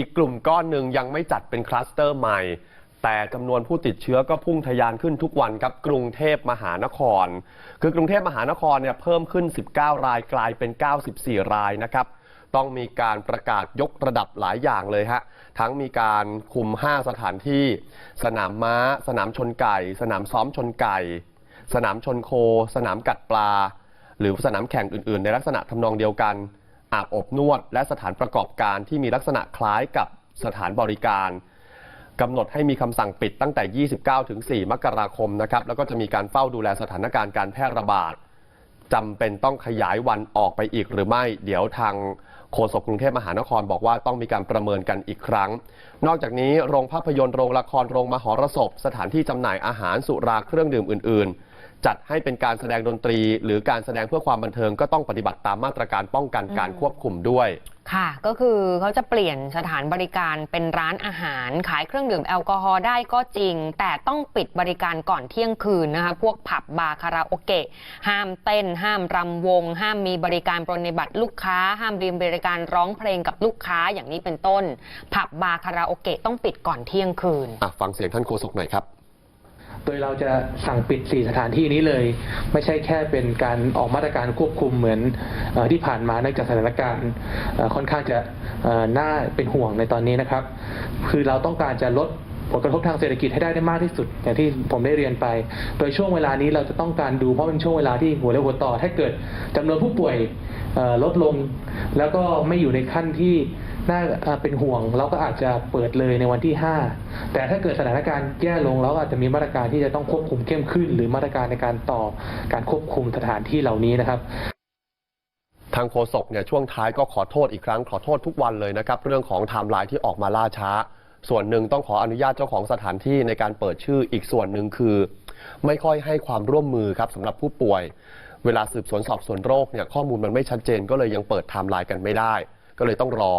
อีกกลุ่มก้อนหนึ่งยังไม่จัดเป็นคลัสเตอร์ใหม่ แต่จำนวนผู้ติดเชื้อก็พุ่งทะยานขึ้นทุกวันครับกรุงเทพมหานคร คือกรุงเทพมหานครเนี่ยเพิ่มขึ้น 19 รายกลายเป็น 94 รายนะครับต้องมีการประกาศยกระดับหลายอย่างเลยฮะ ทั้งมีการคุม 5 สถานที่ สนามม้า สนามชนไก่ สนามซ้อมชนไก่ สนามชนโค สนามกัดปลา หรือสนามแข่งอื่น ๆ ในลักษณะทำนองเดียวกัน อาบอบนวด และสถานประกอบการที่มีลักษณะคล้ายกับสถานบริการกำหนดให้มีคำสั่งปิดตั้งแต่ 29 ถึง 4 มกราคมนะครับแล้วก็จะมีการเฝ้าดูแลสถานการณ์การแพร่ระบาดจำเป็นต้องขยายวันออกไปอีกหรือไม่ เดี๋ยวทางโฆษกกรุงเทพมหานครบอกว่าต้องมีการประเมินกันอีกครั้ง นอกจากนี้โรงภาพยนตร์โรงละครโรงมหรสพ สถานที่จำหน่ายอาหารสุราเครื่องดื่มอื่นๆ จัดให้เป็นการแสดงดนตรี หรือการแสดงเพื่อความบันเทิงก็ต้องปฏิบัติตามมาตรการป้องกันการควบคุมด้วย ค่ะ ก็คือเขาจะเปลี่ยนสถานบริการเป็นร้านอาหาร ขายเครื่องดื่มแอลกอฮอล์ได้ก็จริง แต่ต้องปิดบริการก่อนเที่ยงคืนนะคะพวกผับบาร์คาราโอเกะห้ามเต้น ห้ามรำวง ห้ามมีบริการปรนนิบัติลูกค้า ห้ามรีบริการร้องเพลงกับลูกค้าอย่างนี้เป็นต้น ผับบาร์คาราโอเกะต้องปิดก่อนเที่ยงคืนอะฟังเสียงท่านโฆษกหน่อยครับ โดยเราจะสั่งปิด 4 สถานที่นี้เลย ไม่ใช่แค่เป็นการออกมาตรการควบคุมเหมือนอที่ผ่านมาเนื่องจากสถานการณ์ค่อนข้างจะน่าเป็นห่วงในตอนนี้นะครับ คือเราต้องการจะลดผลกระทบทางเศรษฐกิจให้ได้ได้มากที่สุด อย่างที่ผมได้เรียนไป โดยช่วงเวลานี้เราจะต้องการดูเพราะเป็นช่วงเวลาที่หัวเรียวหัวต่อ ถ้าเกิดจำนวนผู้ป่วยลดลง แล้วก็ไม่อยู่ในขั้นที่ น่าเป็นห่วงเราก็อาจจะเปิดเลยในวันที่ 5 แต่ถ้าเกิดสถานการณ์แย่ลงเราก็อาจจะมีมาตรการที่จะต้องควบคุมเข้มขึ้น หรือมาตรการในการต่อการควบคุมสถานที่เหล่านี้นะครับทางโฆษกเนี่ยช่วงท้ายก็ขอโทษอีกครั้งขอโทษทุกวันเลยนะครับ เรื่องของไทม์ไลน์ที่ออกมาล่าช้า ส่วนหนึ่งต้องขออนุญาตเจ้าของสถานที่ในการเปิดชื่ออีกส่วนหนึ่งคือ ไม่ค่อยให้ความร่วมมือครับสำหรับผู้ป่วย เวลาสืบสวนสอบสวนโรคเนี่ยข้อมูลมันไม่ชัดเจนก็เลยยังเปิดไทม์ไลน์กันไม่ได้ ก็เลยต้องรอ